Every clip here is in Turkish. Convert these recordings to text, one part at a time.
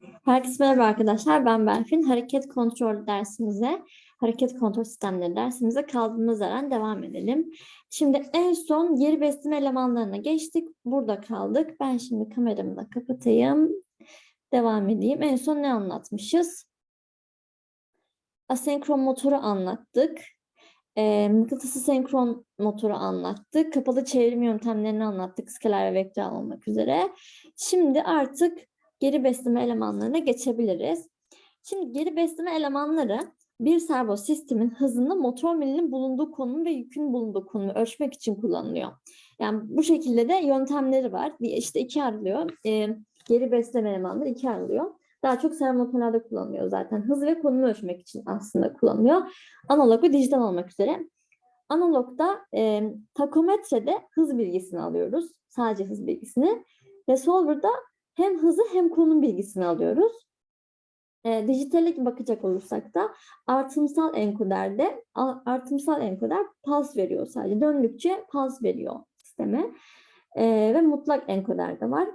Herkese merhaba arkadaşlar. Ben Berfin. Hareket kontrol dersimize, hareket kontrol sistemleri dersimize kaldığımız yerden devam edelim. Şimdi en son geri besleme elemanlarına geçtik. Burada kaldık. Ben şimdi kameramı da kapatayım. Devam edeyim. En son ne anlatmışız? Asenkron motoru anlattık. E, mıknatısı senkron motoru anlattık. Kapalı çevrim yöntemlerini anlattık. Skaler ve vektörel olmak üzere. Şimdi artık geri besleme elemanlarına geçebiliriz. Şimdi geri besleme elemanları bir servo sistemin hızını motor milinin bulunduğu konum ve yükün bulunduğu konumu ölçmek için kullanılıyor. Yani bu şekilde de yöntemleri var. İşte iki ayrılıyor. Ee, geri besleme elemanları iki ayrılıyor. Daha çok servo motorlarda kullanılıyor zaten. Hız ve konumu ölçmek için aslında kullanılıyor. Analog ve dijital olmak üzere. Analogda e, takometrede hız bilgisini alıyoruz. Sadece hız bilgisini. Ve solver'da hem hızı hem konum bilgisini alıyoruz. E, dijitale bakacak olursak da artımsal enkoderde artımsal enkoder puls veriyor sadece. Döndükçe puls veriyor sisteme. E, ve mutlak enkoder de var.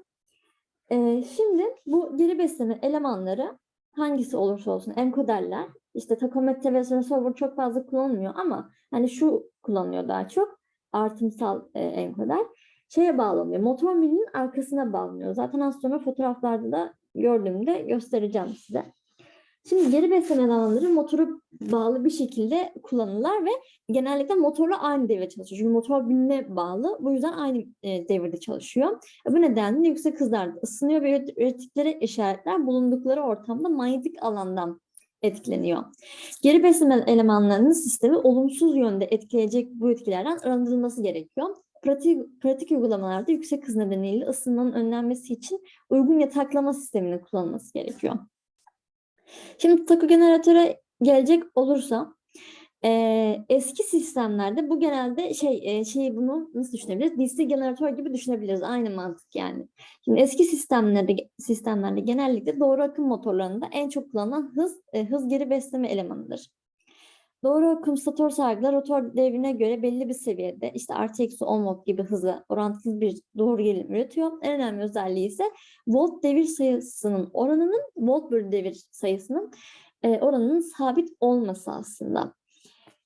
E, şimdi bu geri besleme elemanları hangisi olursa olsun enkoderler işte takometre ve solver çok fazla kullanılmıyor ama hani şu kullanılıyor daha çok artımsal e, enkoder şeye bağlanıyor. Motor milinin arkasına bağlanıyor. Zaten az sonra fotoğraflarda da gördüğümde göstereceğim size. Şimdi geri besleme alanları motoru bağlı bir şekilde kullanırlar ve genellikle motorla aynı devirde çalışıyor. Çünkü motor biline bağlı. Bu yüzden aynı e, devirde çalışıyor. E, Bu nedenle yüksek hızlarda ısınıyor ve üret- ürettikleri işaretler bulundukları ortamda manyetik alandan etkileniyor. Geri besleme elemanlarının sistemi olumsuz yönde etkileyecek bu etkilerden arındırılması gerekiyor. Pratik, pratik uygulamalarda yüksek hız nedeniyle ısınmanın önlenmesi için uygun yataklama sisteminin kullanılması gerekiyor. Şimdi takogeneratöre gelecek olursa eee, eski sistemlerde bu genelde şey eee, şey bunu nasıl düşünebiliriz? DC jeneratör gibi düşünebiliriz. Aynı mantık yani. Şimdi eski sistemlerde sistemlerde genellikle doğru akım motorlarında en çok kullanılan hız e, hız geri besleme elemanıdır. Doğru akım stator sargılar rotor devrine göre belli bir seviyede işte artı eksi 10 volt gibi hızla orantılı bir doğru gerilim üretiyor. En önemli özelliği ise volt devir sayısının oranının volt bölü devir sayısının e, oranının sabit olması aslında.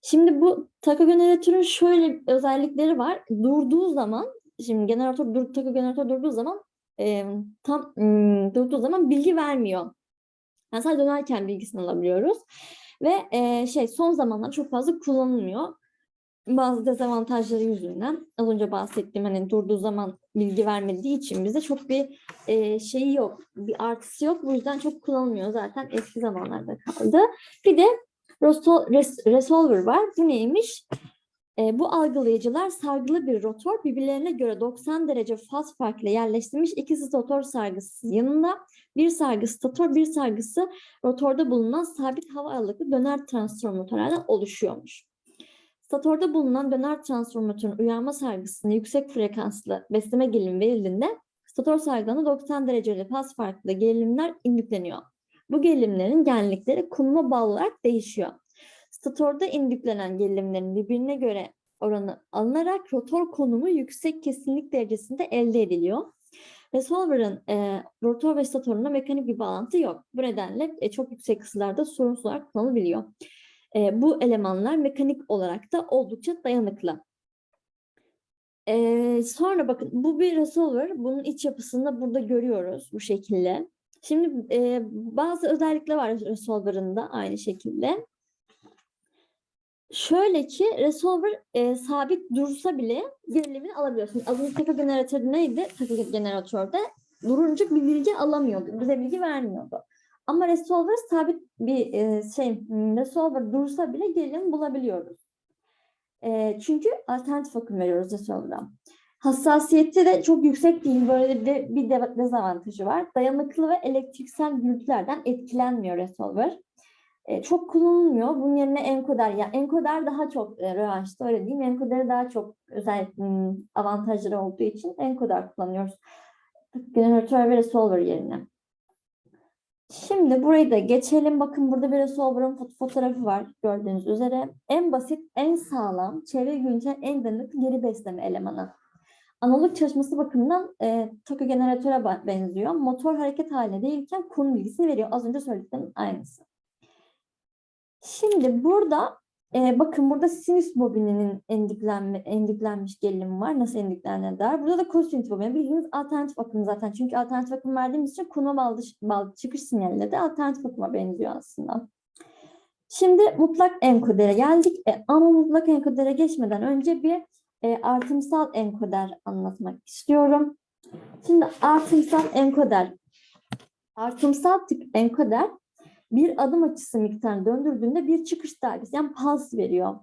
Şimdi bu takogeneratörün şöyle özellikleri var. Durduğu zaman şimdi jeneratör dur, takogeneratör durduğu zaman e, tam mm, durduğu zaman bilgi vermiyor. Yani sadece dönerken bilgisini alabiliyoruz. Ve e, şey son zamanlar çok fazla kullanılmıyor. Bazı dezavantajları yüzünden az önce bahsettiğim hani durduğu zaman bilgi vermediği için bize çok bir e, şeyi yok, bir artısı yok. Bu yüzden çok kullanılmıyor zaten eski zamanlarda kaldı. Bir de Rostol- res- resolver var. Bu neymiş? E, bu algılayıcılar sargılı bir rotor birbirlerine göre 90 derece faz farkıyla yerleştirilmiş iki stator sargısı yanında bir sargı stator bir sargısı rotorda bulunan sabit hava aralıklı döner transformatörlerden oluşuyormuş. Statorda bulunan döner transformatörün uyarma sargısına yüksek frekanslı besleme gerilimi verildiğinde stator sargılarına 90 derecelik faz farklı gerilimler indükleniyor. Bu gerilimlerin genlikleri konuma bağlı olarak değişiyor. Statorda indüklenen gerilimlerin birbirine göre oranı alınarak rotor konumu yüksek kesinlik derecesinde elde ediliyor. Resolver'ın e, rotor ve statoruna mekanik bir bağlantı yok. Bu nedenle e, çok yüksek hızlarda sorunsuz olarak kullanılabiliyor. E, bu elemanlar mekanik olarak da oldukça dayanıklı. E, sonra bakın bu bir resolver. Bunun iç yapısını da burada görüyoruz bu şekilde. Şimdi e, bazı özellikler var resolver'ın da aynı şekilde. Şöyle ki resolver e, sabit dursa bile gerilimini alabiliyorsun. Az önce takı generatörü neydi? Takı generatörde durunca bir bilgi alamıyordu. Bize bilgi vermiyordu. Ama resolver sabit bir e, şey, resolver dursa bile gerilim bulabiliyoruz. E, çünkü alternatif akım veriyoruz resolver'a. Hassasiyeti de çok yüksek değil. Böyle de bir de dezavantajı var. Dayanıklı ve elektriksel gürültülerden etkilenmiyor resolver. E, çok kullanılmıyor. Bunun yerine enkoder. Ya enkoder daha çok e, revanşta öyle diyeyim. Enkoderi daha çok özel hmm, avantajları olduğu için enkoder kullanıyoruz. Generatör ve resolver yerine. Şimdi burayı da geçelim. Bakın burada bir resolver'ın fot- fotoğrafı var gördüğünüz üzere. En basit, en sağlam, çevre güncel, en dayanıklı geri besleme elemanı. Analog çalışması bakımından e, Tokyo generatöre benziyor. Motor hareket haline değilken konum bilgisini veriyor. Az önce söylediklerimin aynısı. Şimdi burada e, bakın burada sinüs bobininin endiklenme, endiklenmiş gerilimi var. Nasıl endiklendiğine dair. Burada da kosinüs bobini. Bildiğiniz alternatif akım zaten. Çünkü alternatif akım verdiğimiz için konuma bağlı, bağlı çıkış sinyalleri de alternatif akıma benziyor aslında. Şimdi mutlak enkodere geldik. E, ama mutlak enkodere geçmeden önce bir e, artımsal enkoder anlatmak istiyorum. Şimdi artımsal enkoder. Artımsal tip enkoder bir adım açısı miktarını döndürdüğünde bir çıkış dalgası yani pulse veriyor.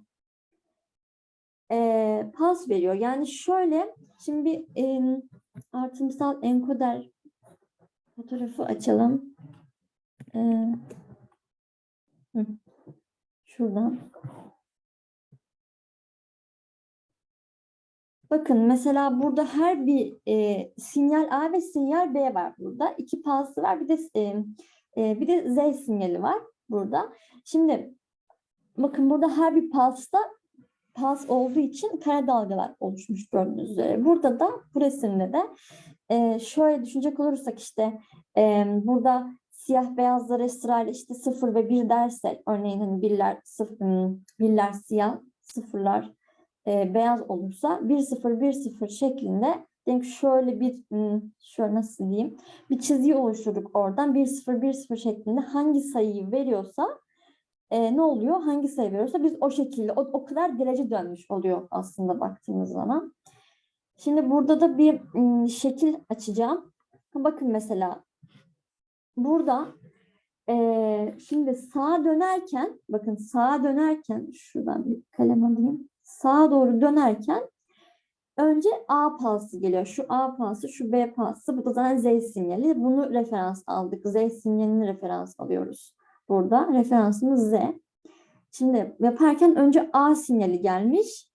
E, pulse veriyor. Yani şöyle şimdi bir e, artımsal enkoder fotoğrafı açalım. E, şuradan. Bakın mesela burada her bir e, sinyal A ve sinyal B var burada. İki pulse var. Bir de e, e, bir de Z sinyali var burada. Şimdi bakın burada her bir pulse'da pulse olduğu için kare dalgalar oluşmuş gördüğünüz üzere. Burada da bu resimde de e, şöyle düşünecek olursak işte e, burada siyah beyazları sırayla işte sıfır ve bir dersek örneğin hani birler, sıfır, hmm, birler siyah, sıfırlar e, beyaz olursa 1-0 1-0 şeklinde denk şöyle bir şöyle nasıl diyeyim bir çizgi oluşturduk oradan 1-0 1-0 şeklinde hangi sayıyı veriyorsa e, ne oluyor? Hangi sayı veriyorsa biz o şekilde o, o kadar derece dönmüş oluyor aslında baktığımız zaman. Şimdi burada da bir şekil açacağım. Bakın mesela burada e, şimdi sağa dönerken bakın sağa dönerken şuradan bir kalem alayım sağa doğru dönerken önce A pulse'ı geliyor. Şu A pulse'ı, şu B pulse'ı. Bu da zaten Z sinyali. Bunu referans aldık. Z sinyalini referans alıyoruz. Burada referansımız Z. Şimdi yaparken önce A sinyali gelmiş.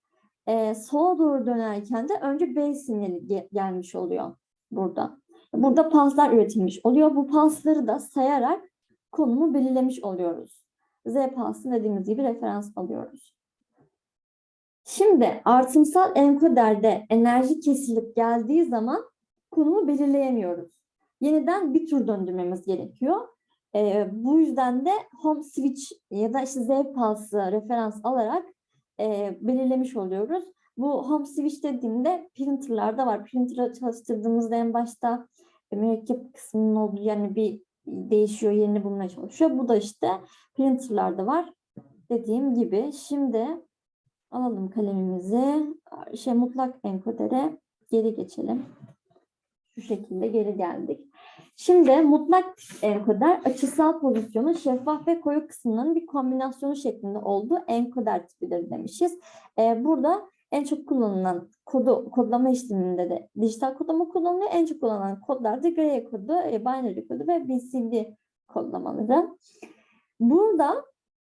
Ee, sola doğru dönerken de önce B sinyali ge- gelmiş oluyor burada. Burada pulse'lar üretilmiş oluyor. Bu pulse'ları da sayarak konumu belirlemiş oluyoruz. Z pulse'ını dediğimiz gibi referans alıyoruz. Şimdi artımsal enkoderde enerji kesilip geldiği zaman konumu belirleyemiyoruz. Yeniden bir tur döndürmemiz gerekiyor. Ee, bu yüzden de home switch ya da işte Z pulse'ı referans alarak e, belirlemiş oluyoruz. Bu home switch dediğimde printerlarda var. Printer'ı çalıştırdığımızda en başta e, mürekkep kısmının olduğu yani bir değişiyor, yerini bulmaya çalışıyor. Bu da işte printerlarda var. Dediğim gibi şimdi Alalım kalemimizi. Şey mutlak enkodere geri geçelim. Şu şekilde geri geldik. Şimdi mutlak enkoder açısal pozisyonun şeffaf ve koyu kısımlarının bir kombinasyonu şeklinde olduğu enkoder tipidir demişiz. Ee, burada en çok kullanılan kodu, kodlama işleminde de dijital kodlama kullanılıyor. En çok kullanılan kodlar da gray kodu, e, binary kodu ve BCD kodlamaları. Burada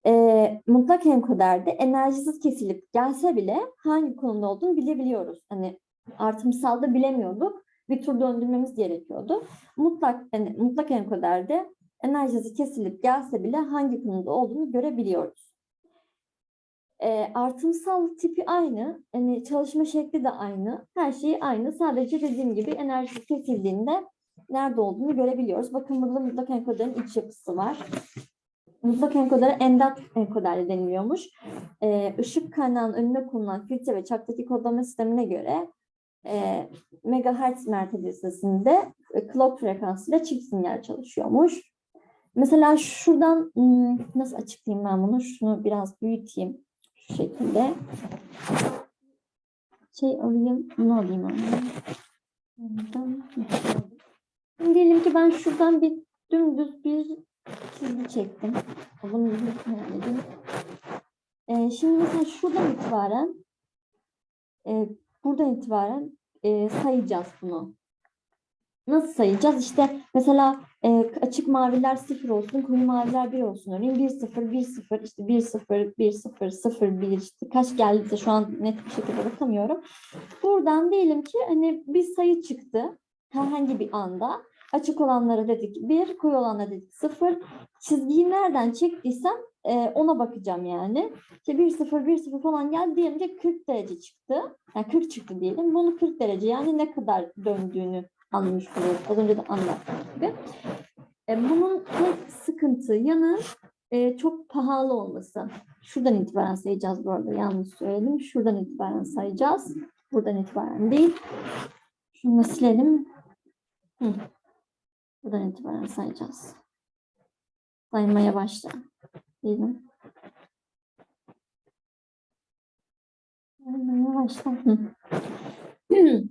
e, mutlak enkoderde enerjisiz kesilip gelse bile hangi konumda olduğunu bilebiliyoruz. Hani artımsalda bilemiyorduk. Bir tur döndürmemiz gerekiyordu. Mutlak yani mutlak enkoderde enerjisi kesilip gelse bile hangi konumda olduğunu görebiliyoruz. E, artımsal tipi aynı. Yani çalışma şekli de aynı. Her şey aynı. Sadece dediğim gibi enerjisi kesildiğinde nerede olduğunu görebiliyoruz. Bakın burada mutlak enkoderin iç yapısı var. Mutlak enkodere endat enkoder deniliyormuş. Ee, ışık kaynağının önünde konulan filtre ve çaktaki kodlama sistemine göre e, megahertz mertebesinde e, clock frekansıyla çift sinyal çalışıyormuş. Mesela şuradan hmm, nasıl açıklayayım ben bunu? Şunu biraz büyüteyim şu şekilde. Şey alayım, bunu alayım. Şimdi diyelim ki ben şuradan bir dümdüz bir çizgi çektim. Bunu ayarladım. Ee, şimdi mesela şuradan itibaren e, buradan itibaren e, sayacağız bunu. Nasıl sayacağız? İşte mesela e, açık maviler 0 olsun, koyu maviler 1 olsun. Örneğin 1 0 1 0 işte 1 0 1 0 0 1 işte kaç geldiyse şu an net bir şekilde bakamıyorum. Buradan diyelim ki hani bir sayı çıktı herhangi bir anda. Açık olanlara dedik 1, koyu olanlara dedik 0. Çizgiyi nereden çektiysem e, ona bakacağım yani. İşte 1-0, 1-0 falan geldi diyelim ki 40 derece çıktı. Yani 40 çıktı diyelim. Bunu 40 derece yani ne kadar döndüğünü anlamış oluyoruz. Az önce de anlattığım gibi. E, bunun tek sıkıntı yanı e, çok pahalı olması. Şuradan itibaren sayacağız bu arada. Yanlış söyledim. Şuradan itibaren sayacağız. Buradan itibaren değil. Şunu silelim. Hı. Buradan itibaren sayacağız. Saymaya başla. Diyelim. Başla.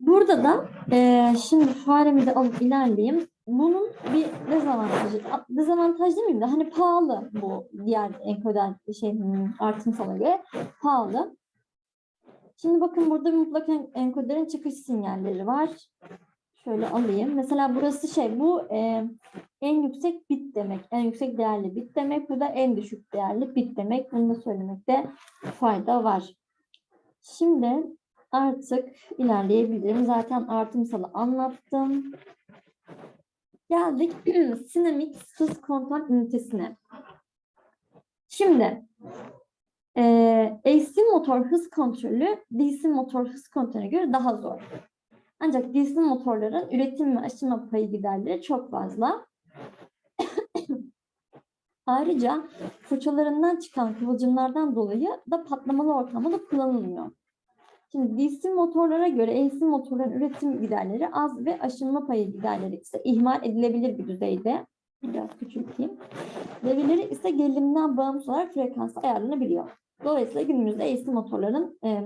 Burada da eee, şimdi faremi de alıp ilerleyeyim. Bunun bir dezavantajı, dezavantaj demeyeyim de hani pahalı bu diğer enkoder şey hmm, artınsala göre pahalı. Şimdi bakın burada mutlak en- enkoderin çıkış sinyalleri var. Şöyle alayım. Mesela burası şey bu e, en yüksek bit demek. En yüksek değerli bit demek. Bu da en düşük değerli bit demek. Bunu da söylemekte fayda var. Şimdi artık ilerleyebilirim. Zaten artımsalı anlattım. Geldik Sinamix hız kontrol ünitesine. Şimdi eee AC motor hız kontrolü DC motor hız kontrolüne göre daha zor. Ancak DC motorların üretim ve aşınma payı giderleri çok fazla. Ayrıca fırçalarından çıkan kıvılcımlardan dolayı da patlamalı ortamda kullanılmıyor. Şimdi DC motorlara göre AC motorların üretim giderleri az ve aşınma payı giderleri ise ihmal edilebilir bir düzeyde. Biraz küçülteyim. Devirleri ise gerilimden bağımsız olarak frekansı ayarlanabiliyor. Dolayısıyla günümüzde AC motorların e,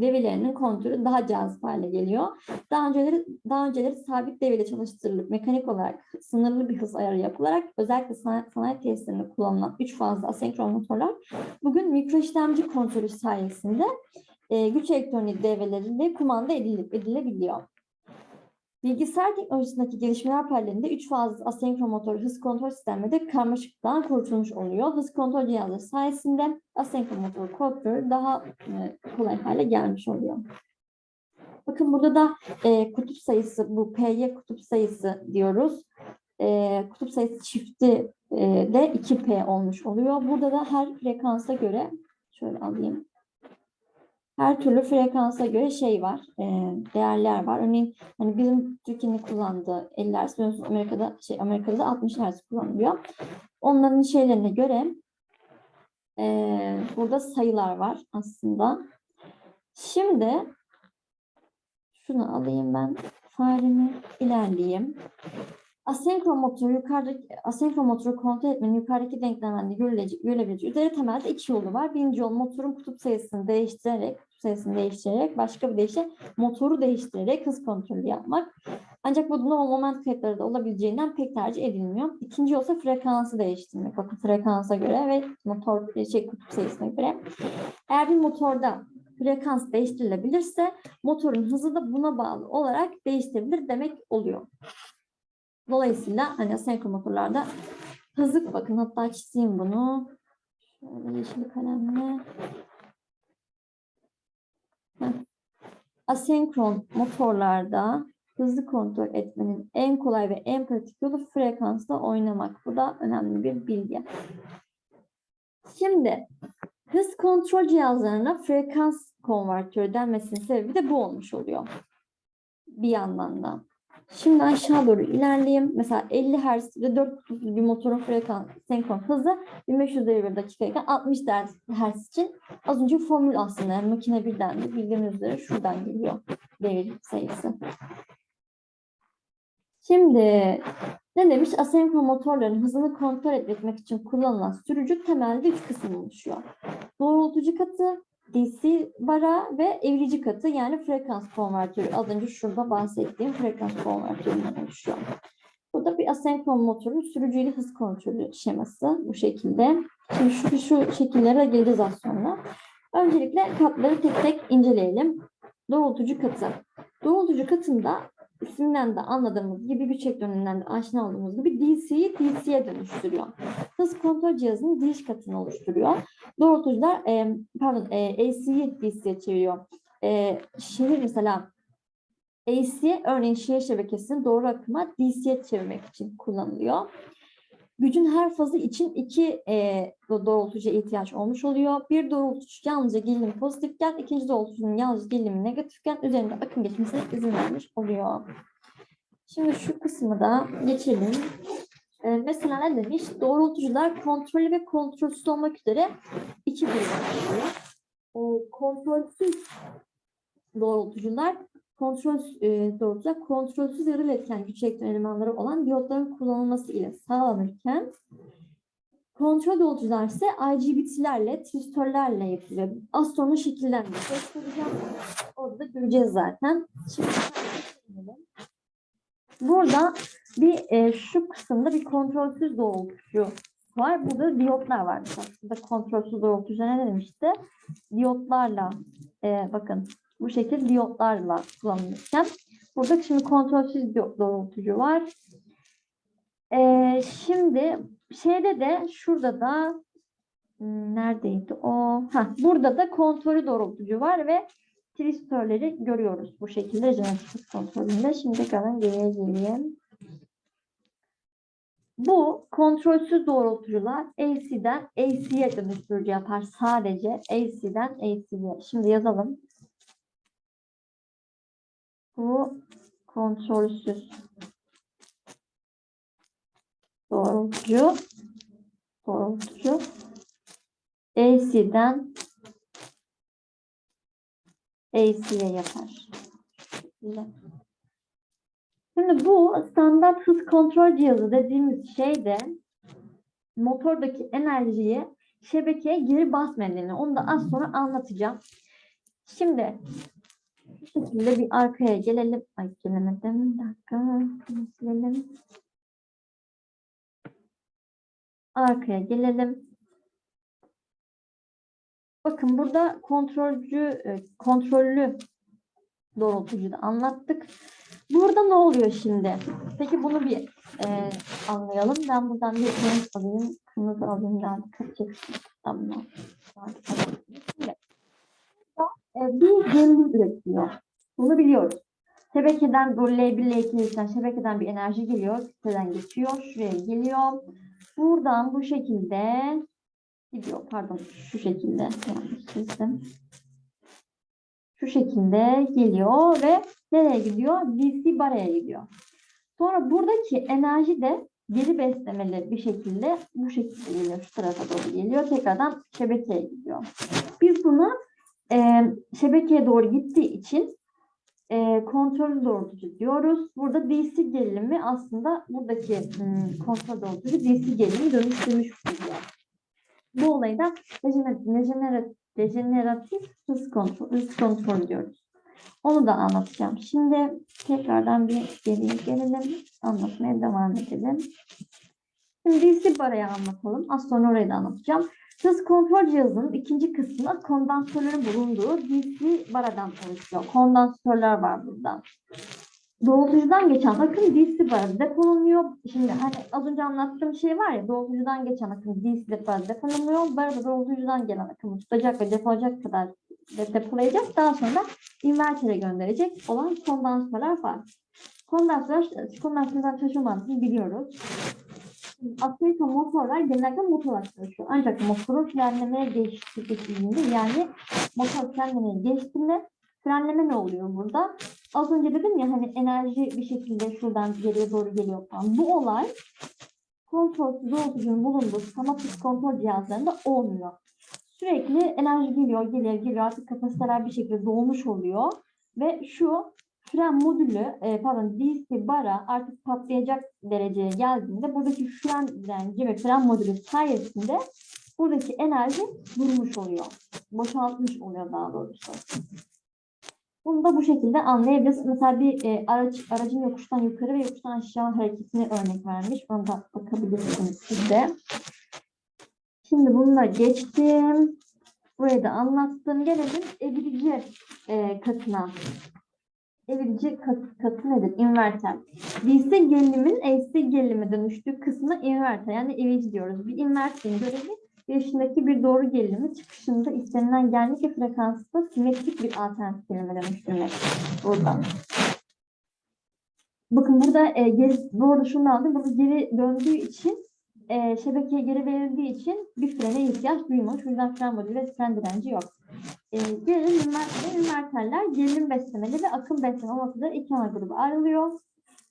devirlerinin kontrolü daha cazip hale geliyor. Daha önceleri, daha önceleri sabit devirle çalıştırılıp mekanik olarak sınırlı bir hız ayarı yapılarak özellikle sanayi, sanayi tesislerinde kullanılan 3 fazla asenkron motorlar bugün mikro işlemci kontrolü sayesinde e, güç elektronik devreleriyle kumanda edilip edilebiliyor. Bilgisayar teknolojisindeki gelişmeler paralelinde 3 fazlı asenkron motor hız kontrol sistemleri de karmaşıklıktan kurtulmuş oluyor. Hız kontrol cihazları sayesinde asenkron motor kontrolü daha e, kolay hale gelmiş oluyor. Bakın burada da e, kutup sayısı, bu P'ye kutup sayısı diyoruz. E, kutup sayısı çifti e, de 2P olmuş oluyor. Burada da her frekansa göre, şöyle alayım. Her türlü frekansa göre şey var, e, değerler var. Örneğin hani bizim Türkiye'nin kullandığı 50 Hz, Amerika'da şey Amerika'da da 60 Hz kullanılıyor. Onların şeylerine göre e, burada sayılar var aslında. Şimdi şunu alayım ben faremi ilerleyeyim. Asenkron motoru yukarıdaki asenkron motoru kontrol etmenin yukarıdaki denklemlerde görülecek, görülebilecek üzeri temelde iki yolu var. Birinci yol motorun kutup sayısını değiştirerek, kutup sayısını değiştirerek, başka bir deyişle motoru değiştirerek hız kontrolü yapmak. Ancak bu durumda moment kayıpları da olabileceğinden pek tercih edilmiyor. İkinci yolsa frekansı değiştirmek. Bakın frekansa göre ve motor şey kutup sayısına göre. Eğer bir motorda frekans değiştirilebilirse motorun hızı da buna bağlı olarak değiştirilir demek oluyor. Dolayısıyla hani asenkron motorlarda hızı bakın hatta çizeyim bunu. Şöyle yeşil kalemle. Asenkron motorlarda hızı kontrol etmenin en kolay ve en pratik yolu frekansla oynamak. Bu da önemli bir bilgi. Şimdi hız kontrol cihazlarına frekans konvertörü denmesinin sebebi de bu olmuş oluyor. Bir yandan da. Şimdi aşağı doğru ilerleyeyim. Mesela 50 Hz ve 4 kutuplu bir motorun frekans senkron hızı 1500 devir dakikayken 60 Hz için az önce formül aslında yani makine birden de bildiğiniz üzere şuradan geliyor devir sayısı. Şimdi ne demiş? Asenkron motorların hızını kontrol etmek için kullanılan sürücü temelde üç kısım oluşuyor. Doğrultucu katı, DC bara ve evrici katı yani frekans konvertörü. Az önce şurada bahsettiğim frekans konvertöründen oluşuyor. Burada bir asenkron motorun sürücüyle hız kontrolü şeması bu şekilde. Şimdi şu, şu şekillere geleceğiz az sonra. Öncelikle katları tek tek inceleyelim. Doğrultucu katı. Doğrultucu katında isminden de anladığımız gibi güç ekranından da aşina olduğumuz gibi DC'yi DC'ye dönüştürüyor. Hız kontrol cihazının giriş katını oluşturuyor. Doğrultucular e, pardon e, AC'yi DC'ye çeviriyor. E, şehir mesela AC örneğin şehir şebekesini doğru akıma DC'ye çevirmek için kullanılıyor. Gücün her fazı için iki e, doğrultucuya ihtiyaç olmuş oluyor. Bir doğrultucu yalnızca gerilim pozitifken, ikinci doğrultucunun yalnızca gerilimi negatifken üzerinde akım geçmesine izin vermiş oluyor. Şimdi şu kısmı da geçelim. Ee, mesela ne demiş? Doğrultucular kontrollü ve kontrolsüz olmak üzere iki ayrılıyor. Ee, kontrolsüz doğrultucular kontrol e, doğrultucular kontrolsüz yarı iletken güç elektron elemanları olan diyotların kullanılması ile sağlanırken kontrol doğrultucular ise IGBT'lerle, tristörlerle yapılıyor. Az sonra şekillerini göstereceğim. Orada da göreceğiz zaten. Şimdi. Burada bir e, şu kısımda bir kontrolsüz doğrultucu var. Burada diyotlar var. Burada kontrolsüz doğrultucu ne demişti? Diyotlarla e, bakın bu şekilde diyotlarla kullanılırken burada şimdi kontrolsüz diyot doğrultucu var. E, şimdi şeyde de şurada da hmm, neredeydi o? Ha, burada da kontrolü doğrultucu var ve tristörleri görüyoruz bu şekilde jenerik kontrolünde. Şimdi tekrardan geriye geleyim. Bu kontrolsüz doğrultucular AC'den AC'ye dönüştürücü yapar. Sadece AC'den AC'ye. Şimdi yazalım. Bu kontrolsüz doğrultucu doğrultucu AC'den AC'ye yapar. Şimdi bu standart hız kontrol cihazı dediğimiz şey de motordaki enerjiyi şebekeye geri basmadığını onu da az sonra anlatacağım. Şimdi şekilde bir arkaya gelelim. Ay gelemedim. Bir dakika. Silelim. Arkaya gelelim. Bakın burada kontrolcü, e, kontrollü doğrultucuyu da anlattık. Burada ne oluyor şimdi? Peki bunu bir e, anlayalım. Ben buradan bir renk alayım. Kırmızı alayım. Yani kaçacaksın. Tamam. Şimdi, e, bir gerilim üretiyor. Bunu biliyoruz. Şebekeden bu L1 L2'den şebekeden bir enerji geliyor. Siteden geçiyor. Şuraya geliyor. Buradan bu şekilde gidiyor. Pardon şu şekilde yanlış. Şu şekilde geliyor ve nereye gidiyor? DC baraya gidiyor. Sonra buradaki enerji de geri beslemeli bir şekilde bu şekilde geliyor. Şu tarafa doğru geliyor. Tekrardan şebekeye gidiyor. Biz bunu e, şebekeye doğru gittiği için e, kontrol doğrultucu diyoruz. Burada DC gerilimi aslında buradaki hmm, kontrol doğrultucu DC gerilimi dönüştürmüş oluyor. Bu olayı da dejener- dejeneratif hız kontrol, hız kontrol diyoruz. Onu da anlatacağım. Şimdi tekrardan bir geriye gelelim. Anlatmaya devam edelim. Şimdi DC barayı anlatalım. Az sonra orayı da anlatacağım. Hız kontrol cihazının ikinci kısmı kondansatörlerin bulunduğu DC baradan oluşuyor. Kondansatörler var burada. Doğrultucudan geçen akım DC barada depolanıyor. Şimdi hani az önce anlattığım şey var ya doğrultucudan geçen akım DC barada depolanıyor. Barada doğrultucudan gelen akımı tutacak ve depolayacak kadar de- depolayacak. Daha sonra invertere gönderecek olan kondansatörler var. Kondansatör, kondansatörden çalışma biliyoruz. Aslında motorlar genelde motorlar çalışıyor. Ancak motorun frenlemeye geçtiğinde yani motor frenlemeye geçtiğinde frenleme ne oluyor burada? Az önce dedim ya hani enerji bir şekilde şuradan geriye doğru geliyor falan. Bu olay kontrolsüz doğrultucunun bulunduğu stamatik kontrol cihazlarında olmuyor. Sürekli enerji geliyor, geliyor, geliyor. Artık kapasiteler bir şekilde dolmuş oluyor. Ve şu fren modülü, e, pardon DC bara artık patlayacak dereceye geldiğinde buradaki fren direnci ve fren modülü sayesinde buradaki enerji durmuş oluyor. Boşaltmış oluyor daha doğrusu. Bunu da bu şekilde anlayabiliriz. Mesela bir e, araç aracın yokuştan yukarı ve yokuştan aşağı hareketini örnek vermiş. Buna da bakabilirsiniz siz de. Şimdi bunu da geçtim. Burayı da anlattım. Gelelim evirici e, katına. Evirici kat, katı nedir? Inverter. DC gerilimin AC gerilime dönüştüğü kısmı inverter. Yani evirici diyoruz. Bir inverterin görevi girişindeki bir doğru gerilimi çıkışında istenilen genlik ve frekansta simetrik bir alternatif gerilime dönüştürmek. Burada. Bakın burada e, geri, bu arada şunu aldım. Burada geri döndüğü için e, şebekeye geri verildiği için bir frene ihtiyaç duymuş. O yüzden fren modülü ve fren direnci yok. E, gerilim ve inverterler gerilim beslemeli ve akım besleme olmak üzere iki ana gruba ayrılıyor.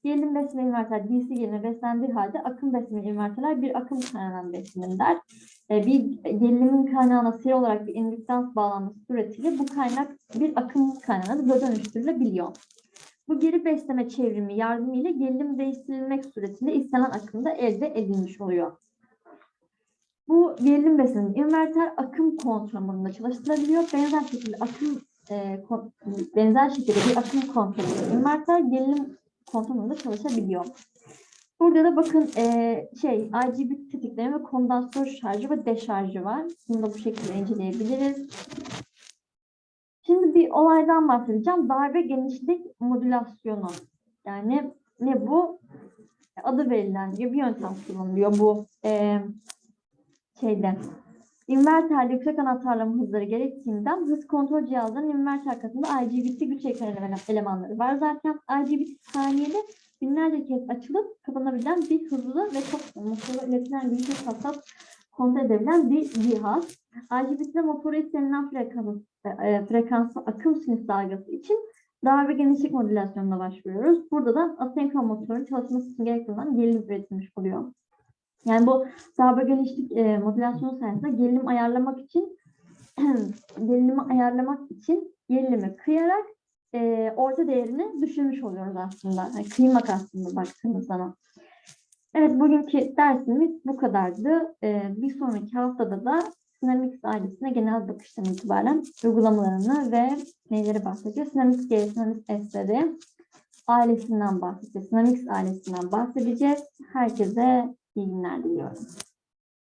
Gerilim besleme inverter DC gerilime beslendiği halde akım besleme inverterler bir akım kaynağından beslenirler. E, bir gerilimin kaynağına seri olarak bir indüktans bağlanması suretiyle bu kaynak bir akım kaynağına da dönüştürülebiliyor. Bu geri besleme çevrimi yardımıyla gerilim değiştirilmek suretiyle istenen akım da elde edilmiş oluyor. Bu gerilim besleme inverter akım kontrol modunda çalıştırılabiliyor. Benzer şekilde akım e, benzer şekilde bir akım kontrolü inverter gerilim kontrol modunda çalışabiliyor. Burada da bakın e, şey IGBT tetikleme ve kondansatör şarjı ve deşarjı var. Bunu da bu şekilde inceleyebiliriz. Şimdi bir olaydan bahsedeceğim. Darbe genişlik modülasyonu. Yani ne bu? Adı verilen bir yöntem kullanılıyor bu e, şeyde. İnverterde yüksek anahtarlama hızları gerektiğinden hız kontrol cihazlarının inverter katında IGBT güç ekran eleman- elemanları var. Zaten IGBT saniyede binlerce kez açılıp kapanabilen bir hızlı ve çok motorla iletilen yüksek hassas kontrol edebilen bir cihaz. IGBT'de motoru istenilen frekans, e, frekanslı akım sinüs dalgası için darbe genişlik modülasyonuna başvuruyoruz. Burada da asenkron motorun çalışması için gerekli olan gerilim üretilmiş oluyor. Yani bu darbe genişlik e, modülasyonu sayesinde gerilim ayarlamak için gerilimi ayarlamak için gerilimi kıyarak e, orta değerini düşürmüş oluyoruz aslında. Yani kıymak aslında baktığımız zaman. Evet bugünkü dersimiz bu kadardı. E, bir sonraki haftada da Dynamics ailesine genel bakıştan itibaren uygulamalarını ve neleri bahsedeceğiz? Dynamics G, S'leri ailesinden bahsedeceğiz. Dynamics ailesinden bahsedeceğiz. Herkese inhalación.